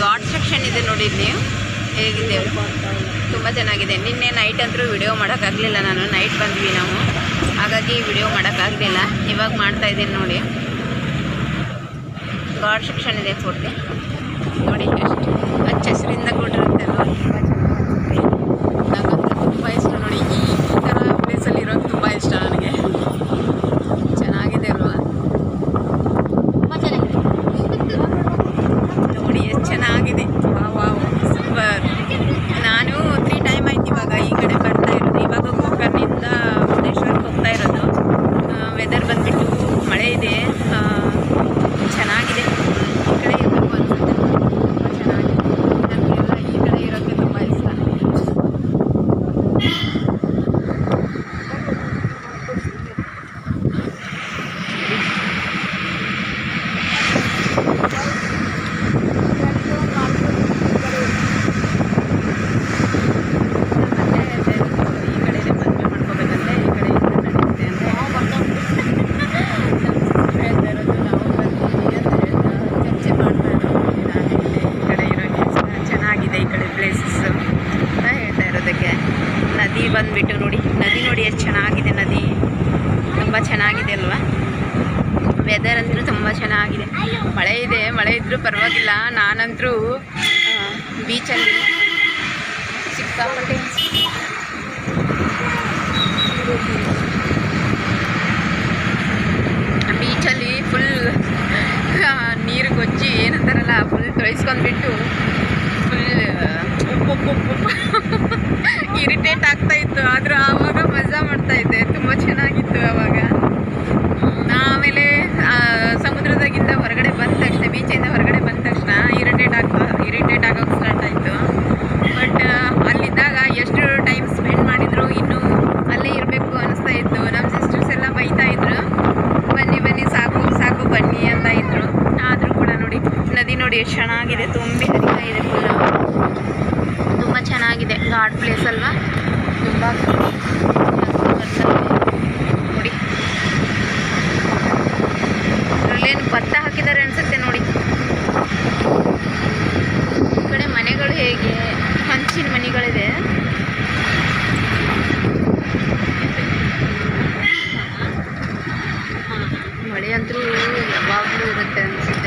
God section ಇದೆ ನೋಡಿ ನೀವು. ಹೇಗಿದೆ? ತುಂಬ ಚೆನ್ನಾಗಿದೆ. ನಿನ್ನೆ ನೈಟ್ ಅಂತೂ ವಿಡಿಯೋ ಮಾಡೋಕ್ಕಾಗಲಿಲ್ಲ ನಾನು. ನೈಟ್ ಬಂದ್ವಿ ನಾವು. ಹಾಗಾಗಿ ವಿಡಿಯೋ ಮಾಡೋಕ್ಕಾಗಲಿಲ್ಲ. ಇವಾಗ ಮಾಡ್ತಾ ಇದ್ದೀನಿ ನೋಡಿ. ಗಾಡ್ ಸೆಕ್ಷನ್ ಇದೆ ಪೂರ್ತಿ. ನೋಡಿ ಅಷ್ಟು ಹಚ್ಚ ಹಸಿರಿಂದ ಕೂಡ ಕಡೆ ಪ್ಲೇಸಸ್ಸು ಅಂತ ಹೇಳ್ತಾ ಇರೋದಕ್ಕೆ. ನದಿ ಬಂದ್ಬಿಟ್ಟು ನೋಡಿ. ನದಿ ನೋಡಿ ಎಷ್ಟು ಚೆನ್ನಾಗಿದೆ ನದಿ. ತುಂಬ ಚೆನ್ನಾಗಿದೆ ಅಲ್ವಾ? ವೆದರ್ ಅಂತೂ ತುಂಬ ಚೆನ್ನಾಗಿದೆ. ಮಳೆ ಇದೆ, ಮಳೆ ಇದ್ದರೂ ಪರವಾಗಿಲ್ಲ. ನಾನಂತರೂ ಬೀಚಲ್ಲಿ ಸಿಕ್ಕಾಪಟ್ಟೆ. ಬೀಚಲ್ಲಿ ಫುಲ್ ನೀರು ಗೊಜ್ಜಿ ಏನಂತಾರಲ್ಲ ಫುಲ್ ತೊಳಿಸ್ಕೊಂಡ್ಬಿಟ್ಟು ಅಲ್ವಾ ತುಂಬ ನೋಡಿ. ಅದರಲ್ಲೇನು ಭತ್ತ ಹಾಕಿದ್ದಾರೆ ಅನಿಸುತ್ತೆ ನೋಡಿ. ಈ ಕಡೆ ಮನೆಗಳು ಹೇಗೆ? ಹಂಚಿನ ಮನೆಗಳಿದೆ. ಮಳೆ ಅಂತೂ ಯಾವಾಗಲೂ ಇರುತ್ತೆ ಅನಿಸುತ್ತೆ.